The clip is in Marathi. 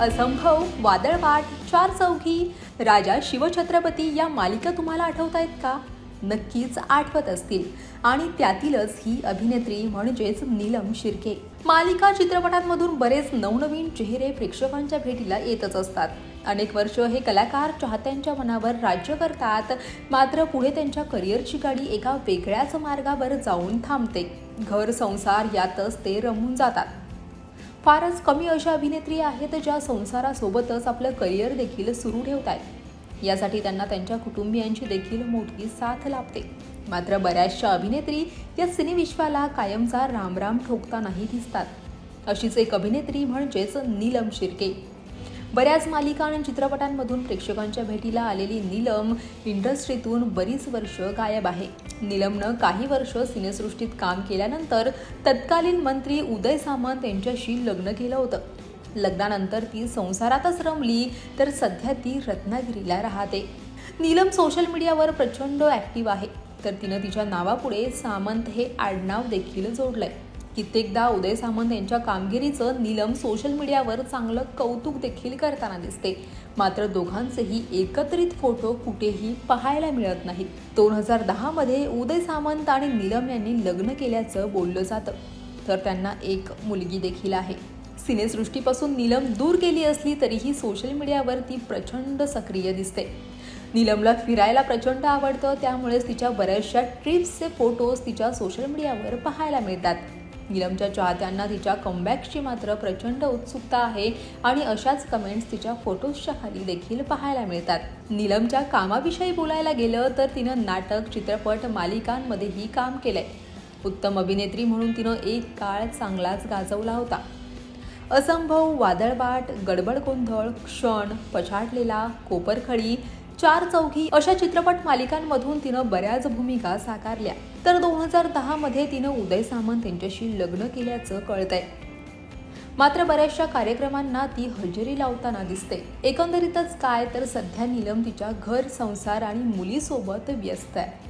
असंभव वादळवाट चार चौघी राजा शिवछत्रपती या मालिका तुम्हाला आठवत आहेत का? नक्कीच आठवत असतील. आणि त्यातीलच ही अभिनेत्री म्हणजेच नीलम शिर्के. मालिका चित्रपटांमधून बरेच नवनवीन चेहरे प्रेक्षकांच्या भेटीला येतच असतात. अनेक वर्ष हे कलाकार चाहत्यांच्या मनावर राज्य करतात. मात्र पुढे त्यांच्या करिअरची गाडी एका वेगळ्याच मार्गावर जाऊन थांबते. घर संसार यातच ते रमून जातात. फारच कमी अशा अभिनेत्री आहेत ज्या संसारासोबतच आपलं करिअर देखील सुरू ठेवत आहेत यासाठी त्यांना त्यांच्या कुटुंबियांची देखील मोठी साथ लाभते. मात्र बऱ्याचशा अभिनेत्री या सिनेविश्वाला कायमचा रामराम ठोकतानाही दिसतात. अशीच एक अभिनेत्री म्हणजेच नीलम शिर्के. बऱ्याच मालिका आणि चित्रपटांमधून प्रेक्षकांच्या भेटीला आलेली नीलम इंडस्ट्रीतून बरीच वर्ष गायब आहे. नीलमनं काही वर्ष सिनेसृष्टीत काम केल्यानंतर तत्कालीन मंत्री उदय सामंत यांच्याशी लग्न केलं होतं. लग्नानंतर ती संसारातच रमली तर सध्या ती रत्नागिरीला राहते. नीलम सोशल मीडियावर प्रचंड ॲक्टिव्ह आहे. तर तिनं तिच्या नावापुढे सामंत हे आडनाव देखील जोडलंय. कित्येकदा उदय सामंत यांच्या कामगिरीचं नीलम सोशल मीडियावर चांगलं कौतुक देखील करताना दिसते. मात्र दोघांचेही एकत्रित फोटो कुठेही पाहायला मिळत नाहीत. दोन हजार दहामध्ये उदय सामंत आणि नीलम यांनी लग्न केल्याचं बोललं जातं. तर त्यांना एक मुलगी देखील आहे. सिनेसृष्टीपासून नीलम दूर गेली असली तरीही सोशल मीडियावर ती प्रचंड सक्रिय दिसते. नीलमला फिरायला प्रचंड आवडतं त्यामुळेच तिच्या बऱ्याचशा ट्रिप्सचे फोटोज तिच्या सोशल मीडियावर पाहायला मिळतात. नीलमच्या चाहत्यांना तिच्या कमबॅकची मात्र प्रचंड उत्सुकता आहे आणि अशाच कमेंट्स तिच्या फोटोजच्या खाली देखील पाहायला मिळतात. नीलमच्या कामाविषयी बोलायला गेलं तर तिनं नाटक चित्रपट मालिकांमध्येही काम केलंय. उत्तम अभिनेत्री म्हणून तिनं एक काळ चांगलाच गाजवला होता. असंभव वादळबाट गडबड गोंधळ क्षण पछाडलेला कोपरखळी चार चौघी अशा चित्रपट मालिकांमधून तिनं बऱ्याच भूमिका साकारल्या. तर दोन हजार दहामध्ये तिनं उदय सामंत यांच्याशी लग्न केल्याचं कळतंय. मात्र बऱ्याचशा कार्यक्रमांना ती हजेरी लावताना दिसते. एकंदरीतच काय तर सध्या नीलम तिच्या घर संसार आणि मुलीसोबत व्यस्त आहे.